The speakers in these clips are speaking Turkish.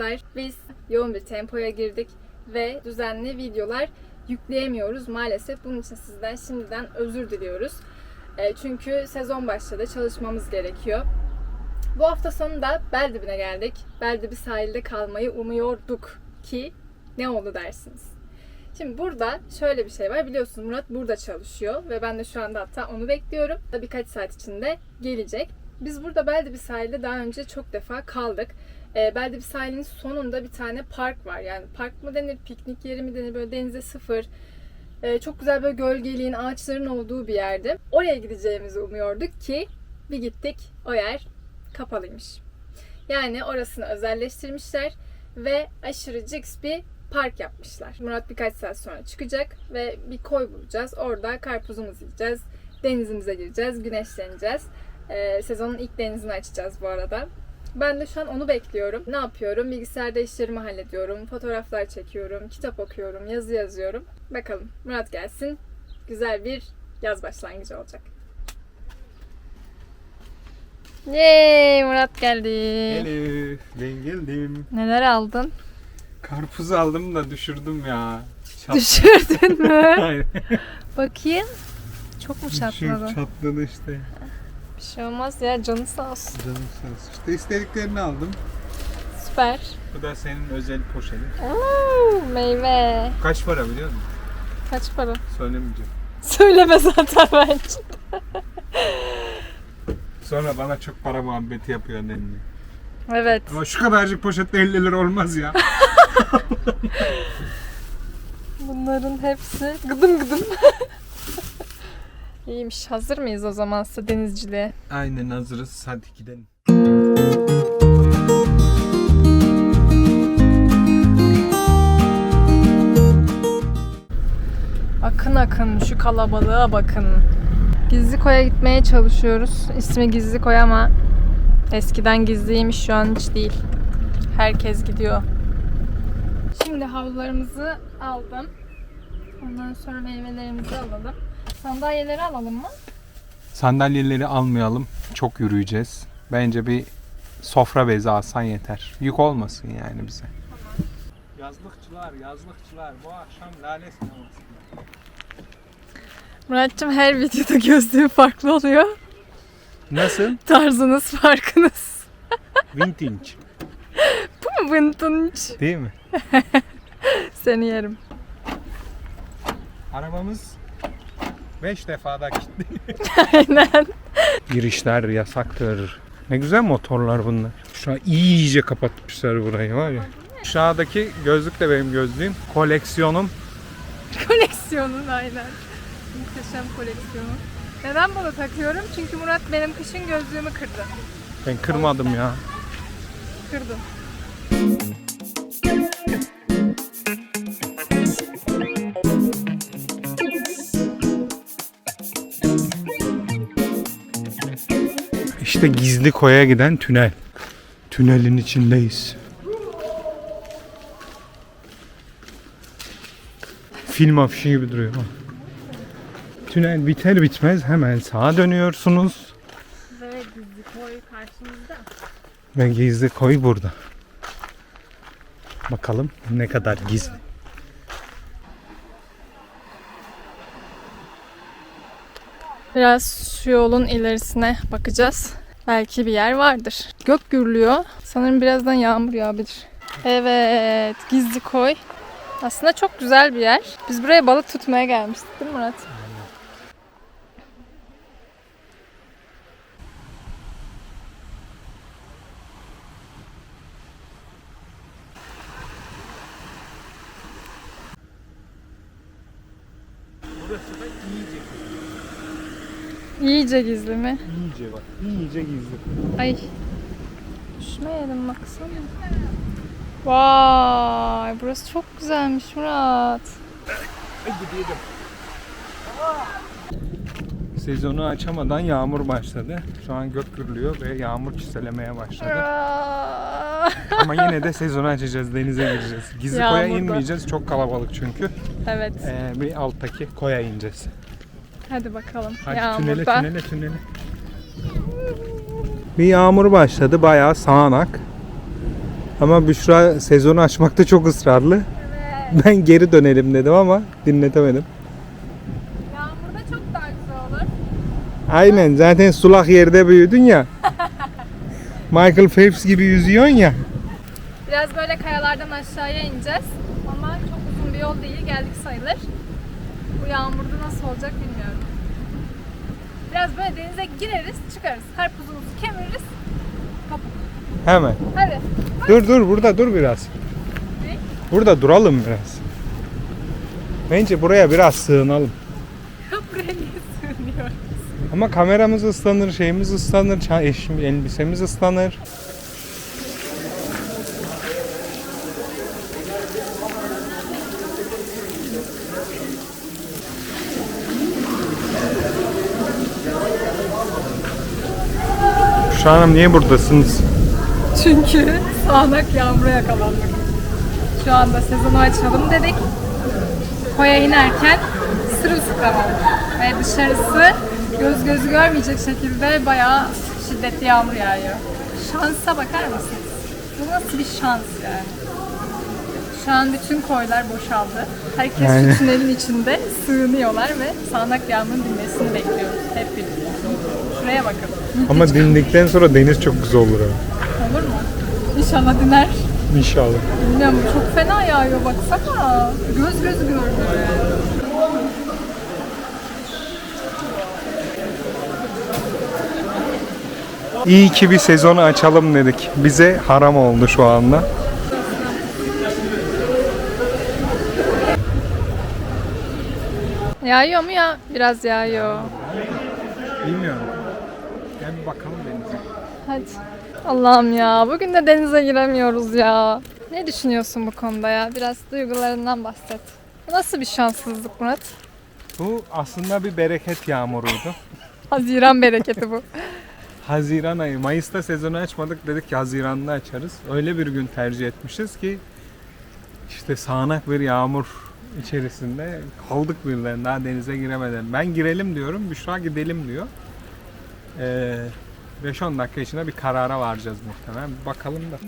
Dostlar. Biz yoğun bir tempoya girdik ve düzenli videolar yükleyemiyoruz maalesef. Bunun için sizden şimdiden özür diliyoruz. E, Çünkü sezon başladı, çalışmamız gerekiyor. Bu hafta sonu da Beldibine geldik. Beldibi sahilde kalmayı umuyorduk ki ne oldu dersiniz. Şimdi burada şöyle bir şey var. Biliyorsunuz Murat burada çalışıyor ve ben de şu anda hatta onu bekliyorum. Birkaç saat içinde gelecek. Biz burada Beldibi sahilde daha önce çok defa kaldık. E, Beldibi sahilinin sonunda bir tane park var. Yani park mı denir, piknik yeri mi denir böyle denize sıfır. E, çok güzel böyle gölgeliğin, ağaçların olduğu bir yerdi. Oraya gideceğimizi umuyorduk ki bir gittik o yer kapalıymış. Yani orasını özelleştirmişler ve aşırı cix bir park yapmışlar. Murat birkaç saat sonra çıkacak ve bir koy bulacağız. Orada karpuzumuzu yiyeceğiz, denizimize gireceğiz, güneşleneceğiz. Ee, sezonun ilk denizini açacağız bu arada. Ben de şu an onu bekliyorum. Ne yapıyorum? Bilgisayarda işlerimi hallediyorum, fotoğraflar çekiyorum, kitap okuyorum, yazı yazıyorum. Bakalım Murat gelsin. Güzel bir yaz başlangıcı olacak. Yay Murat geldi. Hello, ben geldim. Neler aldın? Karpuz aldım da düşürdüm ya. Çat- Düşürdün mü? Aynen. Bakayım. Çok mu Düşür, çatladı? çatladı işte. Bir şey olmaz ya canı sağ olsun. Canım sağ olsun. İşte istediklerini aldım. Süper. Bu da senin özel poşetin. Oo, meyve. Kaç para biliyor musun? Kaç para? Söylemeyeceğim. Söyleme zaten bence. Sonra bana çok para muhabbeti yapıyor annemle. Evet. Ama şu kadarcık poşette 50 lira olmaz ya. Bunların hepsi gıdım gıdım. İyiymiş. Hazır mıyız o zaman size denizciliğe? Aynen hazırız. Hadi gidelim. Akın akın şu kalabalığa bakın. Gizli koya gitmeye çalışıyoruz. İsmi Gizli Koy ama eskiden gizliymiş şu an hiç değil. Herkes gidiyor. Şimdi havlularımızı aldım. Ondan sonra meyvelerimizi alalım. Sandalyeleri alalım mı? Sandalyeleri almayalım. Çok yürüyeceğiz. Bence bir sofra bezi alsan yeter. Yük olmasın yani bize. Yazlıkçılar, yazlıkçılar bu akşam lale sineması. Murat'cığım her videoda gözlüğü farklı oluyor. Nasıl? Tarzınız farkınız. Vintage. Bu mu vintage? Değil mi? Seni yerim. Arabamız 5 defada gitti. Aynen. Girişler yasaktır. Ne güzel motorlar bunlar. Şu an iyice kapatmışlar burayı var ya. Aşağıdaki gözlük de benim gözlüğüm. Koleksiyonum. Koleksiyonun aynen. Muhteşem koleksiyonu. Neden bunu takıyorum? Çünkü Murat benim kışın gözlüğümü kırdı. Ben kırmadım ya. Kırdı. İşte gizli koya giden tünel. Tünelin içindeyiz. Film afişi gibi duruyor. Tünel biter bitmez hemen sağa dönüyorsunuz. Ve gizli koy karşımızda. Ve gizli koy burada. Bakalım ne kadar gizli. Biraz şu yolun ilerisine bakacağız. Belki bir yer vardır. Gök gürlüyor. Sanırım birazdan yağmur yağabilir. Evet, gizli koy. Aslında çok güzel bir yer. Biz buraya balık tutmaya gelmiştik değil mi Murat? Burası da iyice İyice gizli mi? iyice bak. iyice gizli. Ay. Düşmeyelim baksana. Vay, burası çok güzelmiş Murat. Sezonu açamadan yağmur başladı. Şu an gök gürlüyor ve yağmur çiselemeye başladı. Ama yine de sezonu açacağız, denize gireceğiz. Gizli koya Yağmurda. inmeyeceğiz, çok kalabalık çünkü. evet. Ee, bir alttaki koya ineceğiz. Hadi bakalım. Hadi Yağmurda. tünele tünele tünele. Bir yağmur başladı bayağı sağanak. Ama Büşra sezonu açmakta çok ısrarlı. Ben geri dönelim dedim ama dinletemedim. Yağmurda çok daha güzel olur. Aynen zaten sulak yerde büyüdün ya. Michael Phelps gibi yüzüyorsun ya. Biraz böyle kayalardan aşağıya ineceğiz. Ama çok uzun bir yol değil. Geldik sayılır. Bu yağmurda nasıl olacak bilmiyorum. Biraz böyle denize gireriz, çıkarız. Karpuzumuzu kemiririz. Kapı. Hemen. Hadi. Dur dur burada dur biraz. Ne? Burada duralım biraz. Bence buraya biraz sığınalım. Buraya niye sığınıyoruz? Ama kameramız ıslanır, şeyimiz ıslanır, ça- eşim, elbisemiz ıslanır. Şu niye buradasınız? Çünkü sağanak yağmura yakalandık. Şu anda sezonu açalım dedik. Koya inerken sırılsıklam olduk. Ve dışarısı göz gözü görmeyecek şekilde bayağı şiddetli yağmur yağıyor. Şansa bakar mısınız? Bu nasıl bir şans yani? Şu an bütün koylar boşaldı. Herkes Aynen. şu tünelin içinde sığınıyorlar ve sağanak yağmurun dinmesini bekliyoruz hep birlikte. Şuraya bakın. Ama dindikten sonra deniz çok güzel olur abi. Olur mu? İnşallah diner. İnşallah. Bilmiyorum çok fena yağıyor baksana. Göz göz yani. İyi ki bir sezonu açalım dedik. Bize haram oldu şu anda. Yağıyor mu ya? Biraz yağıyor. Bilmiyorum. Gel bir bakalım denize. Hadi. Allah'ım ya bugün de denize giremiyoruz ya. Ne düşünüyorsun bu konuda ya? Biraz duygularından bahset. Bu Nasıl bir şanssızlık Murat? Bu aslında bir bereket yağmuruydu. Haziran bereketi bu. Haziran ayı. Mayıs'ta sezonu açmadık dedik ki Haziran'da açarız. Öyle bir gün tercih etmişiz ki işte sağanak bir yağmur içerisinde kaldık birden daha denize giremeden. Ben girelim diyorum, Büşra gidelim diyor. Ee, 5-10 dakika içinde bir karara varacağız muhtemelen. Bakalım da.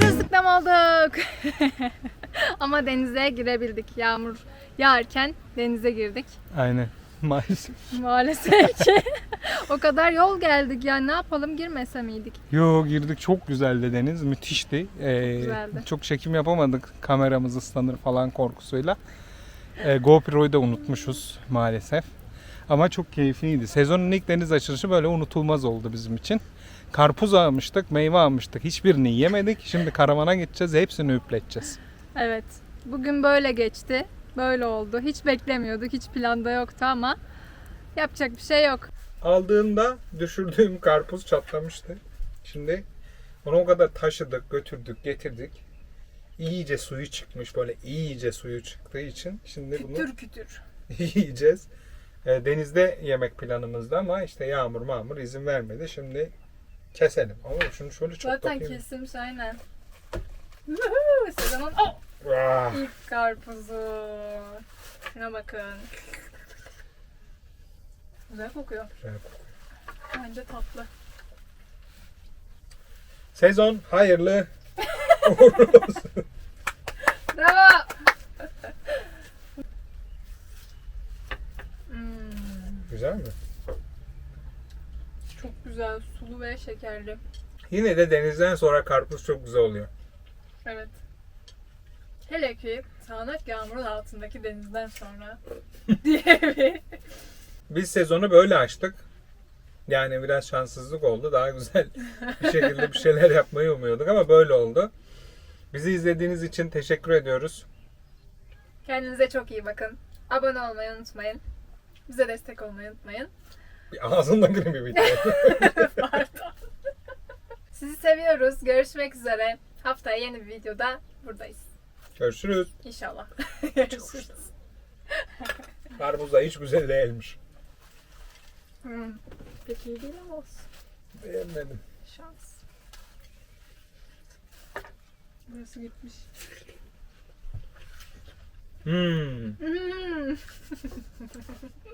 Sırılsıklam olduk. Ama denize girebildik. Yağmur yağarken denize girdik. Aynen. Maalesef. Maalesef ki. o kadar yol geldik ya ne yapalım girmese miydik? Yo girdik çok güzeldi deniz müthişti. Ee, Güzeldi. Çok çekim yapamadık kameramız ıslanır falan korkusuyla. Ee, GoPro'yu da unutmuşuz maalesef. Ama çok keyifliydi. Sezonun ilk deniz açılışı böyle unutulmaz oldu bizim için. Karpuz almıştık, meyve almıştık. Hiçbirini yemedik. Şimdi karavana gideceğiz. Hepsini üpleteceğiz. Evet. Bugün böyle geçti. Böyle oldu. Hiç beklemiyorduk. Hiç planda yoktu ama yapacak bir şey yok. Aldığımda düşürdüğüm karpuz çatlamıştı. Şimdi onu o kadar taşıdık, götürdük, getirdik. İyice suyu çıkmış böyle iyice suyu çıktığı için şimdi bunu Kütür kütür. yiyeceğiz. E, denizde yemek planımızda ama işte yağmur mağmur izin vermedi. Şimdi keselim. Ama şunu şöyle çok Zaten bakayım. kesilmiş aynen. Sezonun oh! Ah, ilk karpuzu. Şuna bakın. Güzel kokuyor. güzel. Bence tatlı. Sezon hayırlı uğurlu olsun. Bravo! Güzel mi? Çok güzel, sulu ve şekerli. Yine de denizden sonra karpuz çok güzel oluyor. Evet. Hele ki sağanak yağmurun altındaki denizden sonra diye bir Biz sezonu böyle açtık. Yani biraz şanssızlık oldu. Daha güzel bir şekilde bir şeyler yapmayı umuyorduk ama böyle oldu. Bizi izlediğiniz için teşekkür ediyoruz. Kendinize çok iyi bakın. Abone olmayı unutmayın. Bize destek olmayı unutmayın. Bir Ağzında gülüm bir. Pardon. Sizi seviyoruz. Görüşmek üzere. Haftaya yeni bir videoda buradayız. Görüşürüz. İnşallah. Görüşürüz. Karpuz da hiç güzel değilmiş. Hmm. Pek iyi değil ama olsun. Beğenmedim. Şans. Burası gitmiş. Hmm. Hmm.